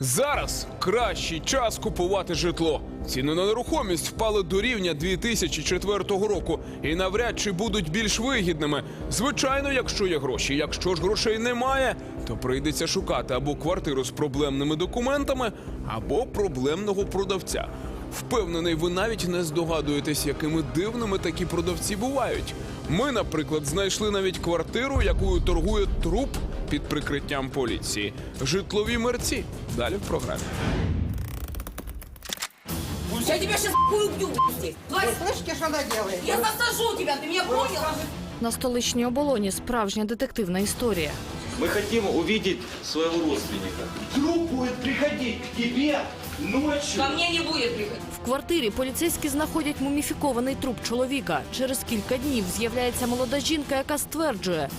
Зараз кращий час купувати житло. Ціни на нерухомість впали до рівня 2004 року і навряд чи будуть більш вигідними. Звичайно, якщо є гроші. Якщо ж грошей немає, то прийдеться шукати або квартиру з проблемними документами, або проблемного продавця. Впевнений, ви навіть не здогадуєтесь, якими дивними такі продавці бувають. Ми, наприклад, знайшли навіть квартиру, якою торгує труп під прикриттям поліції. Житлові мерці. Далі в програмі. Я тебя сейчас хуй убью здесь. Вась, Слышите, что она делает? я засажу тебя, ты меня понял? На столичній оболоні справжня детективна історія. Мы хотим увидеть своего родственника. Друг будет приходить к тебе ночью. Ко мне не будет приходить. В квартирі поліцейські знаходять муміфікований труп чоловіка. Через кілька днів з'являється молода жінка, яка стверджує,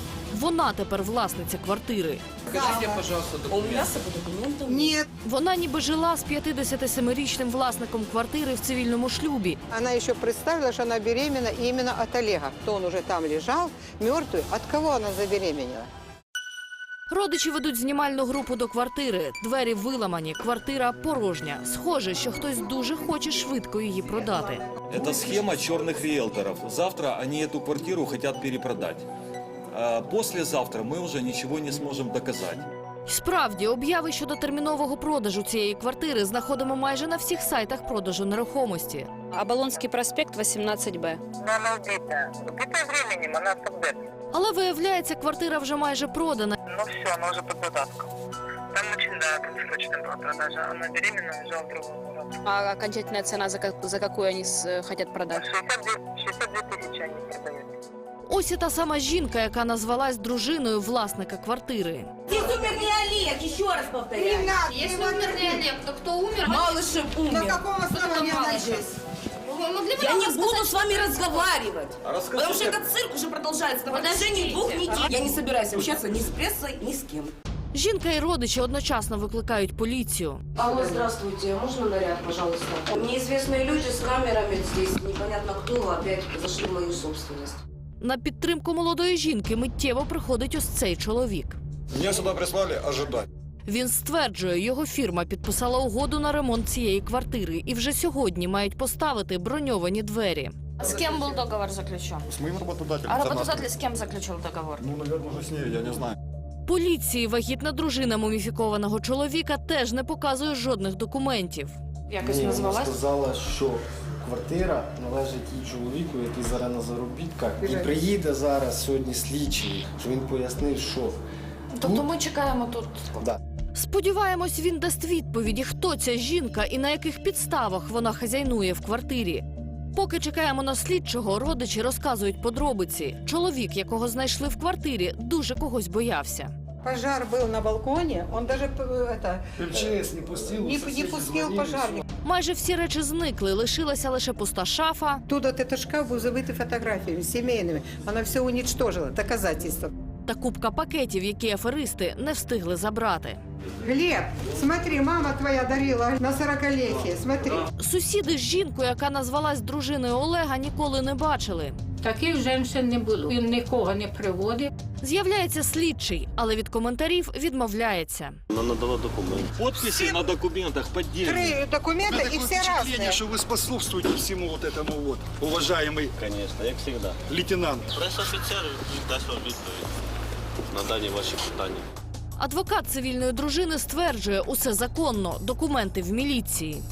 вона тепер власниця квартири. А у меня с собой документов. Нет, Вона ніби жила з 57-річним власником квартири в цивільному шлюбі. она еще представила, что она беременна именно от Олега. То он уже там лежал, мертвый. От кого она забеременела? Родичі ведуть знімальну групу до квартири. Двері виламані, квартира порожня. Схоже, що хтось дуже хоче швидко її продати. Это схема черных риэлторов. Завтра они эту квартиру хотят перепродать. А послезавтра мы уже ничего не сможем доказать. Справді, обяви щодо термінового продажу цієї квартири знаходимо майже на всіх сайтах продажу нерухомості. Оболонский проспект, 18Б. Она убита. Убита временем, она ФБ. Але виявляється, квартира вже майже продана. Ну все, она уже под задатком. Там очень, да, там срочная была продажа. Она беременна, уезжала в другой город. А окончательная цена, за, как- за какую они с- хотят продать? 62, 62 тысячи они продают. Ось і та сама жінка, яка назвалась дружиною власника квартири. Здесь умер не Олег, еще раз повторяю. Если умер не Олег, то кто умер? Малышев На умер. каком основании она Малышев. здесь? Вы могли бы Я нам не рассказать, буду с вами разговаривать. А расскажите- Потому что этот цирк уже продолжается на протяжении двух недель. Я не собираюсь общаться ни с прессой, ни с кем. Жінка і родичі одночасно викликають поліцію. Алло, здравствуйте. Можно наряд, пожалуйста? Неизвестные люди с камерами здесь, непонятно кто, опять зашли в мою собственность. На підтримку молодої жінки миттєво приходить ось цей чоловік. Меня сюда прислали ожидать. Він стверджує, його фірма підписала угоду на ремонт цієї квартири і вже сьогодні мають поставити броньовані двері. С кем был договор заключен? С моим работодателем. А работодатель с кем заключил договор? Ну, наверное, уже с ней, я не знаю. Поліції вагітна дружина муміфікованого чоловіка теж не показує жодних документів. Якось Ні, вона назвалась? сказала, що квартира належить їй чоловіку, який зараз на заробітках. І приїде зараз сьогодні слідчий, що він пояснив, що Тобто ми чекаємо тут. да, Сподіваємось, він дасть відповіді, хто ця жінка і на яких підставах вона хазяйнує в квартирі. Поки чекаємо на слідчого, родичі розказують подробиці. Чоловік, якого знайшли в квартирі, дуже когось боявся. Пожар был на балконе, он даже э, это, МЧС не пустив. не, не пустил пожарник. Майже всі речі зникли, лишилася лише пуста шафа. Тут вот этот шкаф был забытый фотографиями семейными. Она все уничтожила, доказательства. Та купка пакетів, які аферисти не встигли забрати. Глеб, смотри, мама твоя дарила на 40-летие, смотри. Сусіди з жінкою, яка назвалась дружиною Олега, ніколи не бачили. Таких жінок не було. Він нікого не приводив. З'являється слідчий, але від коментарів відмовляється. Подписи на документах поддельные. Три документа и все разные. что вы способствуете всему вот этому вот, уважаемый Конечно, як всегда. лейтенант. Пресс-офіцер дасть вам відповідь на дані ваші питання. Адвокат цивільної дружини стверджує, усе законно, документи в міліції.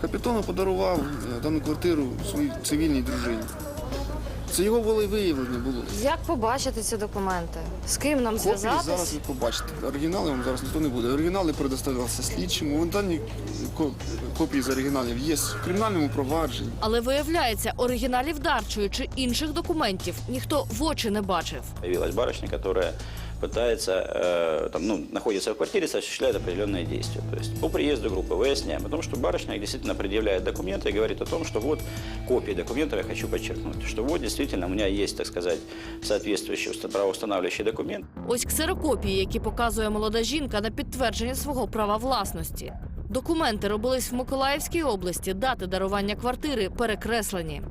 Капітан подарував е, дану квартиру своїй цивільній дружині. Це його волевиявлення було. Як побачити ці документи? З ким нам Копії зараз ви побачите. Оригінали вам зараз ніхто не буде. Оригінали предоставлялися слідчому. Вон дані ко- копії з оригіналів є в кримінальному провадженні. Але виявляється, оригіналів дарчої чи інших документів ніхто в очі не бачив. Появилась барышня, которая пытается, э, там, ну, находится в квартире, осуществляет определенные действия. То есть по приезду группы выясняем о том, что барышня действительно предъявляет документы и говорит о том, что вот копии документов, я хочу подчеркнуть, что вот действительно у меня есть, так сказать, соответствующий уста- правоустанавливающий документ. Ось ксерокопії, які показує молода жінка на підтвердження свого права власності. Документи робились в Миколаївській області, дати дарування квартири перекреслені.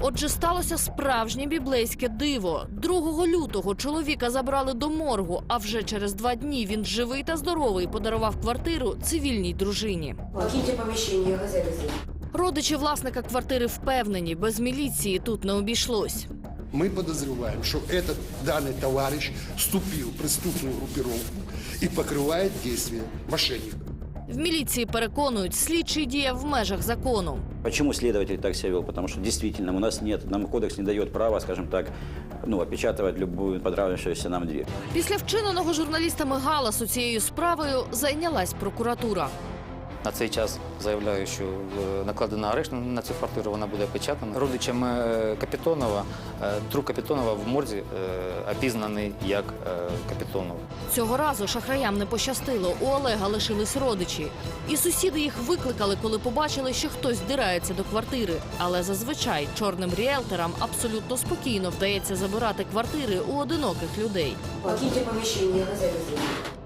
Отже, сталося справжнє біблейське диво. 2 лютого чоловіка забрали до моргу, а вже через два дні він живий та здоровий подарував квартиру цивільній дружині. Покиньте помещение, хозяйка здесь. Родичі власника квартири впевнені, без міліції тут не обійшлось. Мы подозреваем, что этот данный товарищ вступил в преступную группировку и покрывает действия мошенника. В міліції переконують, слідчий діє в межах закону. Почему следователь так себя вел? Потому что действительно у нас нет, нам кодекс не дает права, скажем так, ну, опечатывать любую понравившуюся нам дверь. Після вчиненого журналістами галасу цією справою зайнялась прокуратура. На цей час заявляю, що е, накладено арешт на цю квартиру, вона буде опечатана. Родичами е, Капітонова, е, друг Капітонова в морзі опізнаний як Капітонов. Цього разу шахраям не пощастило. У Олега лишились родичі. І сусіди їх викликали, коли побачили, що хтось дирається до квартири. Але зазвичай чорним ріелторам абсолютно спокійно вдається забирати квартири у одиноких людей. Покиньте хозяйка здесь.